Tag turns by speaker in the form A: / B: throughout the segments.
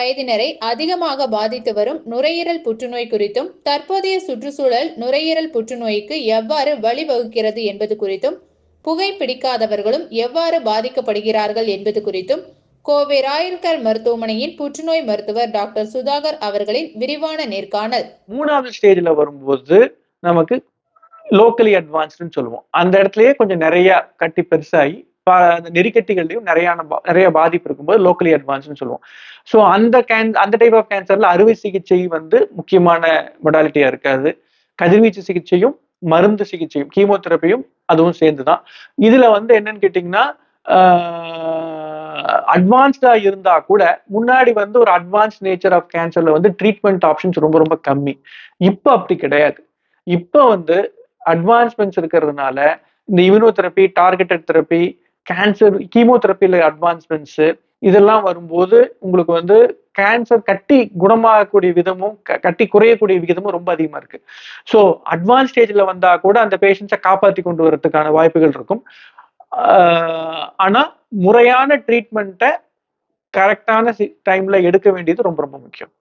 A: வயதினரை அதிகமாக பாதித்து வரும் நுரையீரல் புற்றுநோய் குறித்தும் தற்போதைய சுற்றுச்சூழல் நுரையீரல் புற்றுநோய்க்கு எவ்வாறு வழிவகுக்கிறது என்பது குறித்தும் புகைப்பிடிக்காதவர்களும் எவ்வாறு பாதிக்கப்படுகிறார்கள் என்பது குறித்தும் கோவை ராயல்கர் மருத்துவமனையின் புற்றுநோய் மருத்துவர் டாக்டர் சுதாகர் அவர்களின் விரிவான நேர்காணல்.
B: மூணாவது ஸ்டேஜ்ல வரும்போது நமக்கு லோக்கலி அட்வான்ஸ்டுன்னு சொல்லுவோம். அந்த இடத்துலயே கொஞ்சம் நிறைய கட்டி பெருசாகி பா- அந்த நெறிக்கட்டிகள்லையும் நிறைய நிறைய பாதிப்பு இருக்கும்போது லோக்கலி அட்வான்ஸ்னு சொல்லுவோம். ஸோ அந்த கேன் அந்த டைப் ஆஃப் கேன்சர்ல அறுவை சிகிச்சை வந்து முக்கியமான மொடாலிட்டியா இருக்காது கதிர்வீச்சு சிகிச்சையும் மருந்து சிகிச்சையும் கீமோதெரப்பியும் அதுவும் சேர்ந்து தான் இதுல வந்து என்னன்னு கேட்டிங்கன்னா அட்வான்ஸ்டா இருந்தா கூட முன்னாடி வந்து ஒரு அட்வான்ஸ் நேச்சர் ஆஃப் கேன்சர்ல வந்து ட்ரீட்மெண்ட் ஆப்ஷன்ஸ் ரொம்ப ரொம்ப கம்மி. இப்போ அப்படி கிடையாது. இப்போ வந்து அட்வான்ஸ்மெண்ட்ஸ் இருக்கிறதுனால இந்த இம்யூனோதெரப்பி டார்கெட்டட் தெரப்பி கேன்சர் கீமோதெரப்பியில் அட்வான்ஸ்மெண்ட்ஸு இதெல்லாம் வரும்போது உங்களுக்கு வந்து கேன்சர் கட்டி குணமாகக்கூடிய விதமும் க- கட்டி குறையக்கூடிய விகிதமும் ரொம்ப அதிகமா இருக்கு. ஸோ அட்வான்ஸ் ஸ்டேஜில் வந்தால் கூட அந்த பேஷண்ட்ஸை காப்பாற்றி கொண்டு வரதுக்கான வாய்ப்புகள் இருக்கும். ஆனால் முறையான ட்ரீட்மெண்ட்டை கரெக்டான டைம்ல எடுக்க வேண்டியது ரொம்ப ரொம்ப முக்கியம்.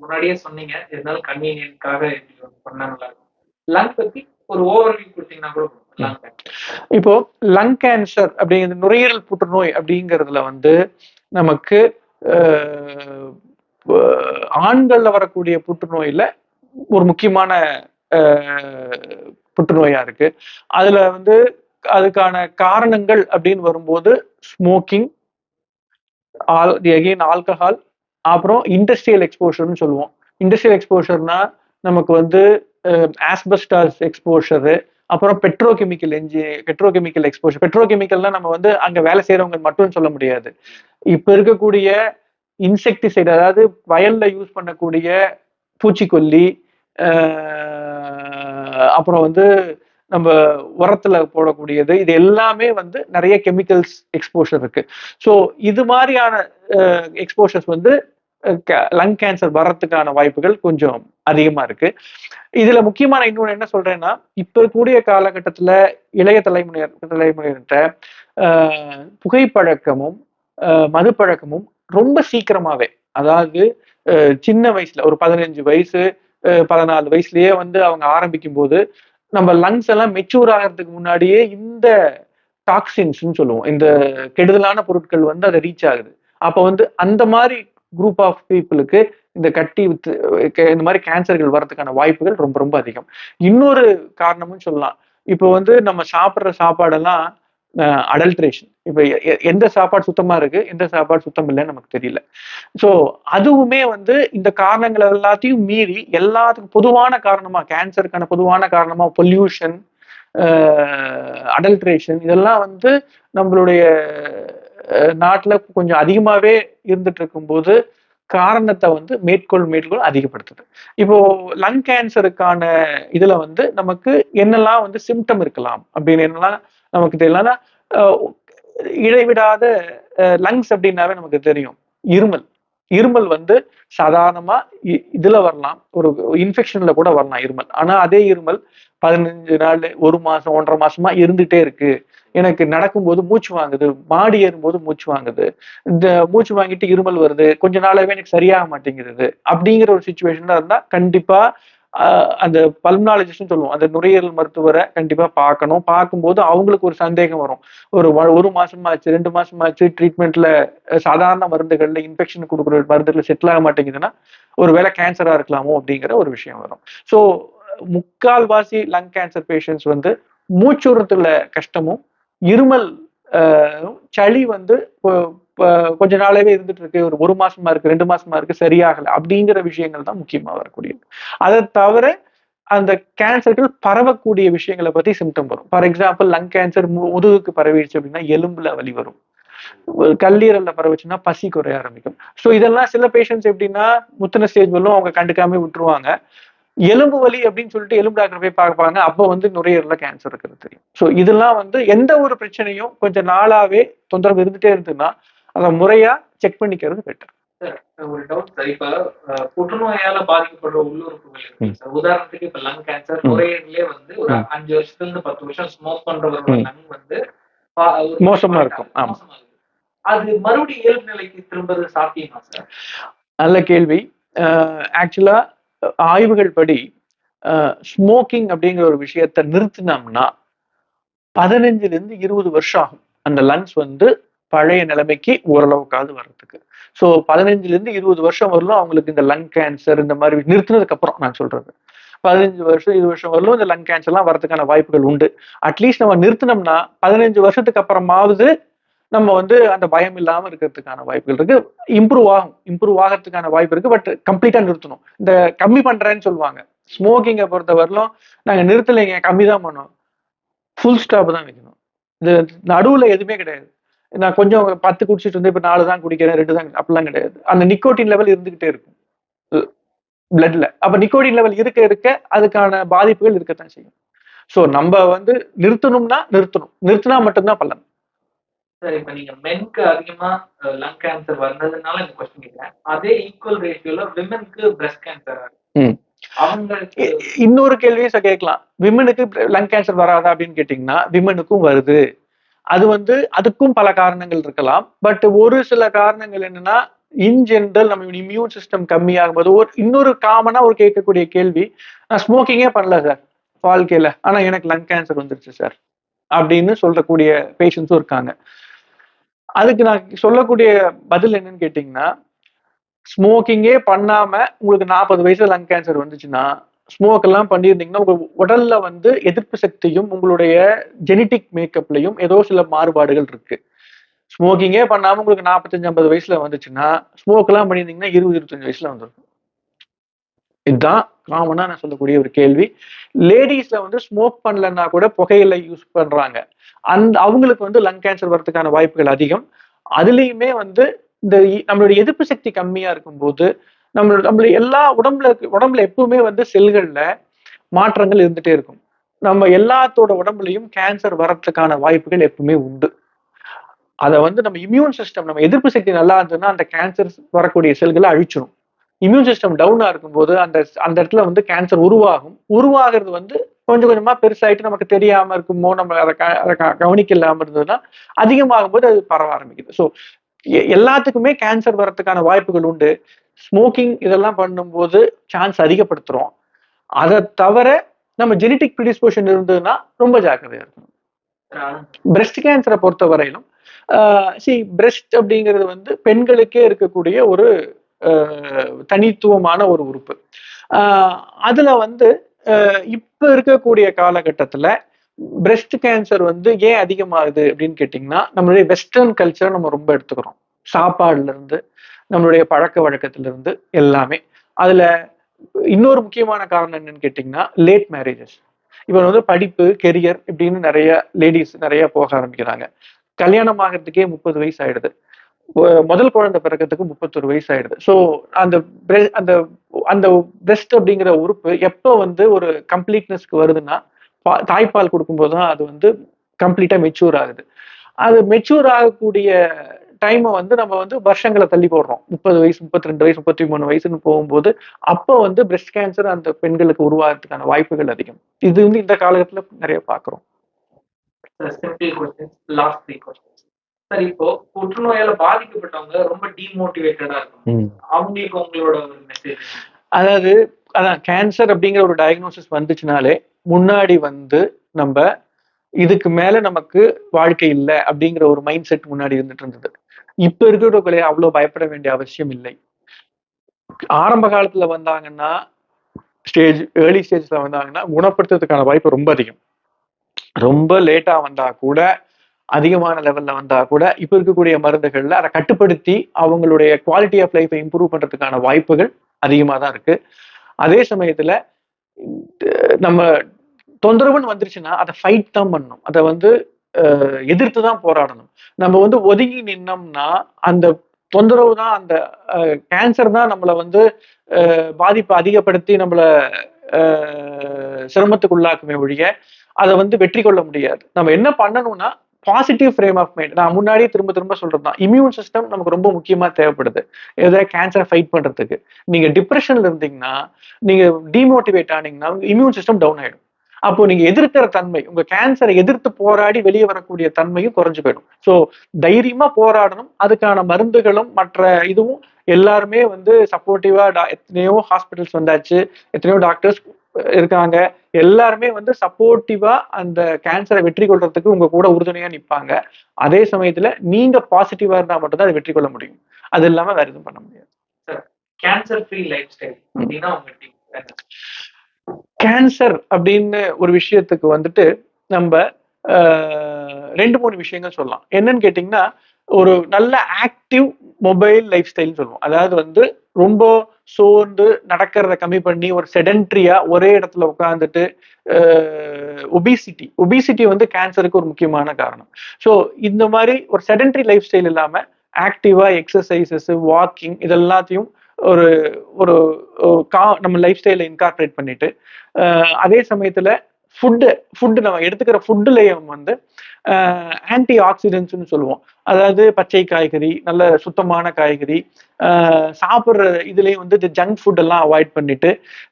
C: முன்னாடியே சொன்னீங்க இருந்தாலும் கன்வீனியன்ட்காக இப்படி நல்லா லங் பத்தி ஒரு ஓவர்வியூ கொடுத்தீங்கன்னா கூட
B: இப்போ லங் கேன்சர் அப்படிங்கிறது நுரையீரல் புற்றுநோய் அப்படிங்கிறதுல வந்து நமக்கு ஆண்கள்ல வரக்கூடிய புற்றுநோயில ஒரு முக்கியமான புற்றுநோயா இருக்கு. அதுல வந்து அதுக்கான காரணங்கள் அப்படின்னு வரும்போது ஸ்மோக்கிங் ஆல் எகெயின் ஆல்கஹால் அப்புறம் இண்டஸ்ட்ரியல் எக்ஸ்போஷர்னு சொல்லுவோம். இண்டஸ்ட்ரியல் எக்ஸ்போஷர்னா நமக்கு வந்து ஆஸ்பெஸ்டாஸ் எக்ஸ்போஷரு அப்புறம் பெட்ரோகெமிக்கல் என்ஜி பெட்ரோகெமிக்கல் எக்ஸ்போஷர் பெட்ரோகெமிக்கல்னா நம்ம வந்து அங்கே வேலை செய்யறவங்க மட்டும் சொல்ல முடியாது. இப்போ இருக்கக்கூடிய இன்செக்டிசைடு அதாவது வயலில் யூஸ் பண்ணக்கூடிய பூச்சிக்கொல்லி அப்புறம் வந்து நம்ம உரத்துல போடக்கூடியது இது எல்லாமே வந்து நிறைய கெமிக்கல்ஸ் எக்ஸ்போஷர் இருக்கு. ஸோ இது மாதிரியான எக்ஸ்போஷர்ஸ் வந்து லங் கேன்சர் வர்றதுக்கான வாய்ப்புகள் கொஞ்சம் அதிகமா இருக்கு. இதுல முக்கியமான இன்னொன்று என்ன சொல்றேன்னா இப்ப கூடிய காலகட்டத்துல இளைய தலைமுறையர் தலைமுறையிட்ட புகைப்பழக்கமும் மது மதுப்பழக்கமும் ரொம்ப சீக்கிரமாவே அதாவது சின்ன வயசுல ஒரு பதினஞ்சு வயசு பதினாலு வயசுலயே வந்து அவங்க ஆரம்பிக்கும் போது நம்ம லங்ஸ் எல்லாம் மெச்சூர் ஆகிறதுக்கு முன்னாடியே இந்த டாக்ஸின்ஸ்னு சொல்லுவோம். இந்த கெடுதலான பொருட்கள் வந்து அதை ரீச் ஆகுது. அப்போ வந்து அந்த மாதிரி குரூப் ஆஃப் பீப்புளுக்கு இந்த கட்டி வித்து இந்த மாதிரி கேன்சர்கள் வர்றதுக்கான வாய்ப்புகள் ரொம்ப ரொம்ப அதிகம். இன்னொரு காரணமும் சொல்லலாம். இப்போ வந்து நம்ம சாப்பிட்ற சாப்பாடெல்லாம் அடல்ட்ரேஷன் இப்போ எ- எந்த சாப்பாடு சுத்தமா இருக்கு எந்த சாப்பாடு சுத்தம் இல்லைன்னு நமக்கு தெரியல. ஸோ அதுவுமே வந்து இந்த காரணங்கள் எல்லாத்தையும் மீறி எல்லாத்துக்கும் பொதுவான காரணமா கேன்சருக்கான பொதுவான காரணமா பொல்யூஷன் அடல்ட்ரேஷன் இதெல்லாம் வந்து நம்மளுடைய நாட்டுல கொஞ்சம் அதிகமாவே இருந்துட்டு இருக்கும்போது காரணத்தை வந்து மேற்கோள் மேற்கோள் அதிகப்படுத்துது. இப்போ லங் கேன்சருக்கான இதுல வந்து நமக்கு என்னெல்லாம் வந்து சிம்டம் இருக்கலாம் அப்படின்னு என்னெல்லாம் நமக்கு தெரியலன்னா இடைவிடாத லங்ஸ் அப்படின்னாவே நமக்கு தெரியும். இருமல். இருமல் வந்து சாதாரணமா இ- இதுல வரலாம். ஒரு இன்ஃபெக்ஷன்ல கூட வரலாம் இருமல். ஆனா அதே இருமல் பதினஞ்சு நாள் ஒரு மாசம் ஒன்றரை மாசமா இருந்துட்டே இருக்கு. எனக்கு நடக்கும்போது மூச்சு வாங்குது மாடி ஏறும்போது மூச்சு வாங்குது. இந்த மூச்சு வாங்கிட்டு இருமல் வருது கொஞ்ச நாளாவே எனக்கு சரியாக மாட்டேங்கிறது. அப்படிங்கிற ஒரு சுச்சுவேஷன்ல இருந்தா கண்டிப்பா அந்த பல்மனாலஜிஸ்ட்னு சொல்லுவோம். அந்த நுரையீரல் மருத்துவரை கண்டிப்பா பார்க்கணும். பார்க்கும்போது அவங்களுக்கு ஒரு சந்தேகம் வரும். ஒரு ஒரு மாசமாச்சு ரெண்டு மாசமாச்சு ட்ரீட்மெண்ட்ல சாதாரண மருந்துகள்ல இன்ஃபெக்ஷன் கொடுக்குற மருந்துகள் செட்டில் ஆக மாட்டேங்குதுன்னா ஒருவேளை கேன்சரா இருக்கலாமோ அப்படிங்கிற ஒரு விஷயம் வரும். ஸோ முக்கால்வாசி லங் கேன்சர் பேஷண்ட்ஸ் வந்து மூச்சுறதுல கஷ்டமும் இருமல் ஆஹ், சளி வந்து கொஞ்ச நாளாவே இருந்துட்டு இருக்கு. ஒரு ஒரு மாசமா இருக்கு ரெண்டு மாசமா இருக்கு சரியாகல. அப்படிங்கிற விஷயங்கள் தான் முக்கியமா வரக்கூடியது. அதை தவிர அந்த கேன்சர்கள் பரவக்கூடிய விஷயங்களை பத்தி சிம்டம் வரும். ஃபார் எக்ஸாம்பிள் லங் கேன்சர் முதுகுக்கு பரவிடுச்சு அப்படின்னா எலும்புல வலி வரும். கல்லீரல்ல பரவச்சுன்னா பசி குறைய ஆரம்பிக்கும். ஸோ இதெல்லாம் சில பேஷண்ட்ஸ் எப்படின்னா முத்தின ஸ்டேஜ் வரலும் அவங்க கண்டுக்காம விட்டுருவாங்க. எலும்பு வலி அப்படின்னு சொல்லிட்டு எலும்பு டாக்டர் போய் பார்ப்பாங்க அப்போ வந்து நுரையீரல்ல கேன்சர் இருக்கிறது தெரியும் ஸோ இதெல்லாம் வந்து எந்த ஒரு பிரச்சனையும் கொஞ்சம் நாளாவே தொந்தரவு இருந்துட்டே இருந்ததுன்னா அதை முறையா செக் பண்ணிக்கிறது பெட்டர்
C: ஒரு டவுட் சார் இப்ப அஹ், புற்றுநோயால பாதிக்கப்படுற உள்ளுறுப்புகள் இருக்கு சார் உதாரணத்துக்கு இப்ப லங் கேன்சர். நுரையீரலே வந்து ஒரு. அஞ்சு வருஷத்துல இருந்து பத்து வருஷம் ஸ்மோக் பண்றவரோட. லங் வந்து
B: மோசமா இருக்கும். ஆமா.
C: அது மறுபடியும் இயல்பு நிலைக்கு திரும்புறது சாத்தியமா சார்
B: நல்ல கேள்வி ஆக்சுவலா ஆய்வுகள் படி ஸ்மோக்கிங் அப்படிங்கிற ஒரு விஷயத்த நிறுத்தினோம்னா பதினஞ்சுல இருந்து இருபது வருஷம் ஆகும். அந்த லங்ஸ் வந்து பழைய நிலைமைக்கு ஓரளவுக்காவது வர்றதுக்கு. ஸோ பதினஞ்சுல இருந்து இருபது வருஷம் வரலும் அவங்களுக்கு இந்த லங் கேன்சர் இந்த மாதிரி நிறுத்தினதுக்கு அப்புறம் நான் சொல்றது. பதினஞ்சு வருஷம் இருபது வருஷம் வரலும் இந்த லங் கேன்சர்லாம் வரதுக்கான வாய்ப்புகள் உண்டு. அட்லீஸ்ட் நம்ம நிறுத்தினோம்னா பதினஞ்சு வருஷத்துக்கு அப்புறமாவது நம்ம வந்து அந்த பயம் இல்லாம இருக்கிறதுக்கான வாய்ப்புகள் இருக்கு. இம்ப்ரூவ் ஆகும். இம்ப்ரூவ் ஆகிறதுக்கான வாய்ப்பு இருக்கு. பட் கம்ப்ளீட்டா நிறுத்தணும். இந்த கம்மி பண்றேன்னு சொல்லுவாங்க. ஸ்மோக்கிங்கை பொறுத்த வரலும் நாங்க நிறுத்தலைங்க. கம்மி தான் பண்ணோம் ஃபுல் ஸ்டாப் தான் வைக்கணும். இது நடுவுல எதுவுமே கிடையாது. நான் கொஞ்சம் பத்து குடிச்சிட்டு வந்து இப்ப நாலு தான் குடிக்கிறேன். ரெண்டு தான் அப்படிலாம் கிடையாது. அந்த நிக்கோட்டின் லெவல் இருந்துகிட்டே இருக்கும். பிளட்ல அப்ப நிக்கோடின் லெவல் இருக்க இருக்க அதுக்கான பாதிப்புகள் இருக்கத்தான் செய்யும். ஸோ நம்ம வந்து நிறுத்தணும்னா நிறுத்தணும். நிறுத்தினா மட்டும்தான் பலன்.
C: சார் இப்ப நீங்க மென்க்கு அதிகமா லங் கேன்சர் வந்ததுனால இந்த கொஸ்டின் கேட்கிறேன் அதே ஈக்குவல் ரேஷியோல விமனுக்கு பிரஸ்ட் கேன்சர்
B: இன்னொரு கேள்வியும் கேட்கலாம். விமனுக்கு லங் கேன்சர் வராதா அப்படின்னு கேட்டிங்கன்னா விமனுக்கும் வருது. அது வந்து அதுக்கும் பல காரணங்கள் இருக்கலாம். பட் ஒரு சில காரணங்கள் என்னன்னா இன் ஜென்ரல் நம்ம இம்யூன் சிஸ்டம் கம்மியாகும்போது ஒரு இன்னொரு காமனா ஒரு கேட்கக்கூடிய கேள்வி நான் ஸ்மோக்கிங்கே பண்ணல சார் வாழ்க்கையில. ஆனா எனக்கு லங் கேன்சர் வந்துருச்சு சார் அப்படின்னு சொல்லக்கூடிய பேஷண்ட்ஸும் இருக்காங்க. அதுக்கு நான் சொல்லக்கூடிய பதில் என்னன்னு கேட்டீங்கன்னா ஸ்மோக்கிங்கே பண்ணாம உங்களுக்கு நாற்பது வயசுல லங் கேன்சர் வந்துச்சுன்னா ஸ்மோக் எல்லாம் பண்ணியிருந்தீங்கன்னா உங்க உடல்ல வந்து எதிர்ப்பு சக்தியும் உங்களுடைய ஜெனட்டிக் மேக்கப்லயும் ஏதோ சில மாறுபாடுகள் இருக்கு. ஸ்மோக்கிங்கே பண்ணாம உங்களுக்கு நாற்பத்தஞ்சு ஐம்பது வயசுல வந்துச்சுன்னா ஸ்மோக் எல்லாம் பண்ணியிருந்தீங்கன்னா இருபது இருபத்தஞ்சு வயசுல வந்துருக்கும் இதுதான் காமனா நான் சொல்லக்கூடிய ஒரு கேள்வி. லேடிஸ்ல வந்து ஸ்மோக் பண்ணலன்னா கூட புகையில யூஸ் பண்றாங்க. அந்த அவங்களுக்கு வந்து லங் கேன்சர் வரதுக்கான வாய்ப்புகள் அதிகம். அதுலயுமே வந்து இந்த நம்மளுடைய எதிர்ப்பு சக்தி கம்மியா இருக்கும்போது நம்மளோட நம்மள எல்லா உடம்புல உடம்புல எப்பவுமே வந்து செல்கள்ல மாற்றங்கள் இருந்துட்டே இருக்கும். நம்ம எல்லாத்தோட உடம்புலையும் கேன்சர் வர்றதுக்கான வாய்ப்புகள் எப்பவுமே உண்டு. அதை வந்து நம்ம இம்யூன் சிஸ்டம் நம்ம எதிர்ப்பு சக்தி நல்லா இருந்ததுன்னா அந்த கேன்சர் வரக்கூடிய செல்களை அழிச்சிடும் இம்யூன் சிஸ்டம் டவுனா இருக்கும்போது அந்த அந்த இடத்துல வந்து கேன்சர் உருவாகும். உருவாகிறது வந்து கொஞ்சம் கொஞ்சமா பெருசாயிட்டு நமக்கு தெரியாம இருக்குமோ நம்ம அதை க- அதை க- கவனிக்க இல்லாமல் இருந்ததுன்னா அதிகமாகும் போது அது பரவ ஆரம்பிக்குது. ஸோ எல்லாத்துக்குமே கேன்சர் வர்றதுக்கான வாய்ப்புகள் உண்டு. ஸ்மோக்கிங் இதெல்லாம் பண்ணும்போது சான்ஸ் அதிகப்படுத்துறோம். அதை தவிர நம்ம ஜெனட்டிக் ப்ரிடிஸ்போஷன் இருந்ததுன்னா ரொம்ப ஜாக்கிரதையா இருக்கணும்.
C: அஹ்,
B: பிரஸ்ட் கேன்சரை பொறுத்த வரையிலும் சி பிரஸ்ட் அப்படிங்கிறது வந்து பெண்களுக்கே இருக்கக்கூடிய ஒரு தனித்துவமான ஒரு உறுப்பு. ஆஹ், அதுல வந்து ஆஹ், இப்ப இருக்கக்கூடிய காலகட்டத்துல பிரஸ்ட் கேன்சர் வந்து ஏன் அதிகமாகுது அப்படின்னு கேட்டிங்கன்னா நம்மளுடைய வெஸ்டர்ன் கல்ச்சரை நம்ம ரொம்ப எடுத்துக்கிறோம். சாப்பாடுல இருந்து நம்மளுடைய பழக்க வழக்கத்துல இருந்து எல்லாமே. அதுல இன்னொரு முக்கியமான காரணம் என்னன்னு கேட்டிங்கன்னா லேட் மேரேஜஸ் இப்போ வந்து படிப்பு கெரியர் இப்படின்னு நிறைய லேடிஸ் நிறைய போக ஆரம்பிக்கிறாங்க. கல்யாணம் ஆகிறதுக்கே முப்பது வயசு ஆயிடுது. முதல் குழந்தை பிறக்கிறதுக்கு முப்பத்தொரு வயசு ஆயிடுது ஸோ அந்த அந்த அந்த பிரெஸ்ட் அப்படிங்கிற உறுப்பு எப்போ வந்து ஒரு கம்ப்ளீட்னஸ்க்கு வருதுன்னா பா- தாய்ப்பால் கொடுக்கும்போது தான் அது வந்து கம்ப்ளீட்டா மெச்சூர் ஆகுது. அது மெச்சூர் ஆகக்கூடிய டைமை வந்து நம்ம வந்து வருஷங்களை தள்ளி போடுறோம். முப்பது வயசு முப்பத்தி ரெண்டு வயசு முப்பத்தி மூணு வயசுன்னு போகும்போது அப்போ வந்து பிரெஸ்ட் கேன்சர் அந்த பெண்களுக்கு உருவாகிறதுக்கான வாய்ப்புகள் அதிகம். இது வந்து இந்த காலகட்டத்துல நிறைய பார்க்குறோம்.
C: லாஸ்ட் த்ரீ கொஸ்டின்ஸ் சார் இப்போ புற்றுநோயால பாதிக்கப்பட்டவங்க ரொம்ப டிமோட்டிவேட்டடா இருக்கும் அவங்களுக்கு உங்களோட ஒரு மெசேஜ்
B: அதாவது அதான் கேன்சர் அப்படிங்கிற ஒரு டயக்னோசிஸ் வந்துச்சுனாலே முன்னாடி வந்து நம்ம இதுக்கு மேல நமக்கு வாழ்க்கை இல்லை அப்படிங்கிற ஒரு மைண்ட் செட் முன்னாடி இருந்துட்டு இருந்தது. இப்ப இருக்கிறவங்களே அவ்வளவு பயப்பட வேண்டிய அவசியம் இல்லை. ஆரம்ப காலத்துல வந்தாங்கன்னா ஸ்டேஜ் ஏர்லி ஸ்டேஜ்ல வந்தாங்கன்னா குணப்படுத்துறதுக்கான வாய்ப்பு ரொம்ப அதிகம். ரொம்ப லேட்டா வந்தா கூட அதிகமான லெவல்ல வந்தா கூட இப்ப இருக்கக்கூடிய மருந்துகள்ல அதை கட்டுப்படுத்தி அவங்களுடைய குவாலிட்டி ஆஃப் லைஃபை இம்ப்ரூவ் பண்றதுக்கான வாய்ப்புகள் அதிகமா தான் இருக்கு. அதே சமயத்துல நம்ம தொந்தரவுன்னு வந்துருச்சுன்னா அதை ஃபைட் தான் பண்ணணும். அதை வந்து எதிர்த்து தான் போராடணும். நம்ம வந்து ஒதுங்கி நின்னோம்னா அந்த தொந்தரவு தான் அந்த கேன்சர் தான் நம்மளை வந்து பாதிப்பை அதிகப்படுத்தி நம்மள சிரமத்துக்குள்ளாக்குமே ஒழிய அதை வந்து வெற்றி கொள்ள முடியாது. நம்ம என்ன பண்ணணும்னா பாசிட்டிவ் ஃப்ரேம் ஆஃப் மைண்ட் நான் முன்னாடியே திரும்ப திரும்ப சொல்றது தான் இம்யூன் சிஸ்டம் நமக்கு ரொம்ப முக்கியமா தேவைப்படுது. ஏதாவது கேன்சரை ஃபைட் பண்றதுக்கு. நீங்க டிப்ரெஷன்ல இருந்தீங்கன்னா நீங்க டிமோட்டிவேட் ஆனீங்கன்னா இம்யூன் சிஸ்டம் டவுன் ஆயிடும். அப்போ நீங்க எதிர்க்கிற தன்மை உங்க கேன்சரை எதிர்த்து போராடி வெளியே வரக்கூடிய தன்மையும் குறைஞ்சு போயிடும். ஸோ தைரியமா போராடணும். அதுக்கான மருந்துகளும் மற்ற இதுவும் எல்லாருமே வந்து சப்போர்ட்டிவா எத்தனையோ ஹாஸ்பிட்டல்ஸ் வந்தாச்சு. எத்தனையோ டாக்டர்ஸ் இருக்காங்க. எல்லாருமே வந்து சப்போர்ட்டிவா அந்த கேன்சரை வெற்றி கொள்றதுக்கு உங்க கூட உறுதுணையா நிப்பாங்க. அதே சமயத்துல நீங்க பாசிட்டிவா இருந்தா மட்டும்தான் அதை வெற்றி கொள்ள முடியும். அது இல்லாம வேற எதுவும் பண்ண முடியாது.
C: கேன்சர் ஃப்ரீ லைஃப் ஸ்டைல் அப்படின்னா உங்க டீம்
B: கேன்சர் அப்படின்னு ஒரு விஷயத்துக்கு வந்துட்டு நம்ம ரெண்டு மூணு விஷயங்கள் சொல்லலாம். என்னன்னு கேட்டிங்கன்னா ஒரு நல்ல ஆக்டிவ் மொபைல் லைஃப் ஸ்டைல்னு சொல்லுவோம். அதாவது வந்து ரொம்ப சோர்ந்து நடக்கிறத கம்மி பண்ணி ஒரு செடன்ட்ரியா ஒரே இடத்துல உட்காந்துட்டு ஒபிசிட்டி ஒபிசிட்டி வந்து கேன்சருக்கு ஒரு முக்கியமான காரணம். ஸோ இந்த மாதிரி ஒரு செடன்ட்ரி லைஃப் ஸ்டைல் இல்லாம ஆக்டிவா எக்ஸசைசஸ் வாக்கிங் இதெல்லாத்தையும் ஒரு ஒரு கா நம்ம லைஃப் ஸ்டைல இன்கார்பரேட் பண்ணிட்டு அதே சமயத்துல ஃபுட்டு ஃபுட்டு நம்ம எடுத்துக்கிற ஃபுட்டுலேயும் வந்து ஆன்டி ஆக்சிடென்ட்ஸ்னு சொல்லுவோம். அதாவது பச்சை காய்கறி நல்ல சுத்தமான காய்கறி சாப்பிட்ற இதுலேயும் வந்து இந்த ஜங்க் ஃபுட் எல்லாம் அவாய்ட் பண்ணிட்டு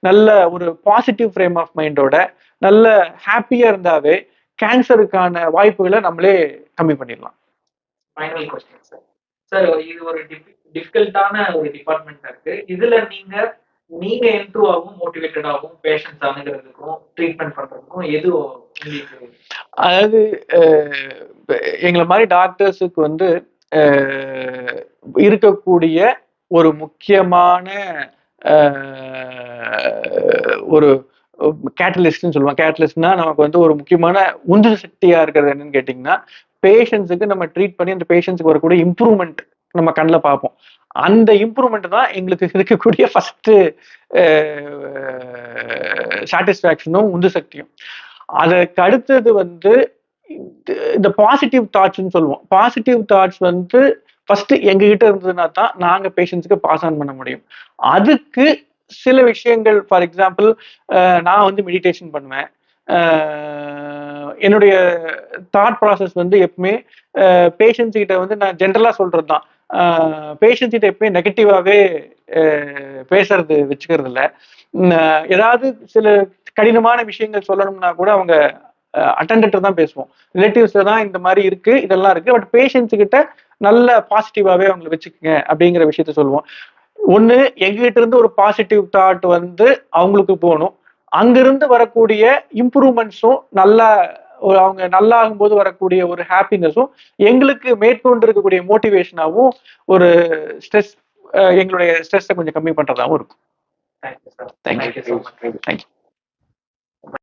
B: நல்ல ஒரு பாசிட்டிவ் ஃப்ரேம் ஆஃப் மைண்டோட நல்ல ஹாப்பியாக இருந்தாவே கேன்சருக்கான வாய்ப்புகளை நம்மளே கம்மி பண்ணிடலாம்.
C: ஃபைனல் கொஸ்டின் சார் சார் இது ஒரு டிஃபிகல்ட்டான ஒரு டிபார்ட்மெண்ட் இருக்கு. இதுல நீங்க நீங்க என்ட்ரூவாகவும் மோட்டிவேட்டடாகவும் பேஷன்ஸ் அணுகிறதுக்கும் ட்ரீட்மெண்ட் பண்றதுக்கும் எது
B: அதாவது எங்களை மாதிரி டாக்டர்ஸுக்கு வந்து இருக்கக்கூடிய ஒரு முக்கியமான ஒரு கேட்டலிஸ்ட்னு சொல்லுவோம். கேட்டலிஸ்ட்னா நமக்கு வந்து ஒரு முக்கியமான உந்து சக்தியா இருக்கிறது என்னன்னு கேட்டிங்கன்னா பேஷண்ட்ஸுக்கு நம்ம ட்ரீட் பண்ணி அந்த பேஷண்ட்ஸுக்கு வரக்கூடிய இம்ப்ரூவ்மெண்ட் நம்ம கண்ணில் பார்ப்போம். அந்த இம்ப்ரூவ்மெண்ட் தான் எங்களுக்கு இருக்கக்கூடிய ஃபர்ஸ்ட் சாட்டிஸ்ஃபேக்ஷனும் உந்து சக்தியும். அதற்கு அடுத்தது வந்து இந்த- பாசிட்டிவ் தாட்ஸ்ன்னு சொல்லுவோம். பாசிட்டிவ் தாட்ஸ் வந்து ஃபர்ஸ்ட் எங்ககிட்ட இருந்ததுன்னா தான் நாங்கள் பேஷண்ட்ஸுக்கு பாஸ் ஆன் பண்ண முடியும். அதுக்கு சில விஷயங்கள் ஃபார் எக்ஸாம்பிள் நான் வந்து மெடிடேஷன் பண்ணுவேன். என்னுடைய தாட் ப்ராசஸ் வந்து எப்பவுமே பேஷண்ட்ஸ் கிட்ட வந்து நான் ஜென்ரலாக சொல்றது தான் பேஷண்ட் கிட்ட எப்பயும் நெகட்டிவாகவே பேசுறது வச்சுக்கிறது இல்லை. ஏதாவது சில கடினமான விஷயங்கள் சொல்லணும்னா கூட அவங்க அட்டண்டர் தான் பேசுவோம். ரிலேட்டிவ்ஸ்ல தான் இந்த மாதிரி இருக்கு இதெல்லாம் இருக்கு. பட் பேஷண்ட்ஸ் கிட்ட நல்ல பாசிட்டிவாவே அவங்களை வச்சுக்கோங்க அப்படிங்கிற விஷயத்த சொல்லுவோம். ஒன்று எங்ககிட்ட இருந்து ஒரு பாசிட்டிவ் தாட் வந்து அவங்களுக்கு போகணும். அங்கிருந்து வரக்கூடிய இம்ப்ரூவ்மெண்ட்ஸும் நல்லா ஒரு அவங்க நல்லா ஆகும்போது வரக்கூடிய ஒரு ஹாப்பினஸும் எங்களுக்கு மேற்கொண்டு இருக்கக்கூடிய மோட்டிவேஷனாகவும் ஒரு ஸ்ட்ரெஸ் எங்களுடைய ஸ்ட்ரெஸ்ஸை கொஞ்சம் கம்மி பண்றதாகவும் இருக்கும்.
C: தேங்க்யூ. Thank you
B: thank you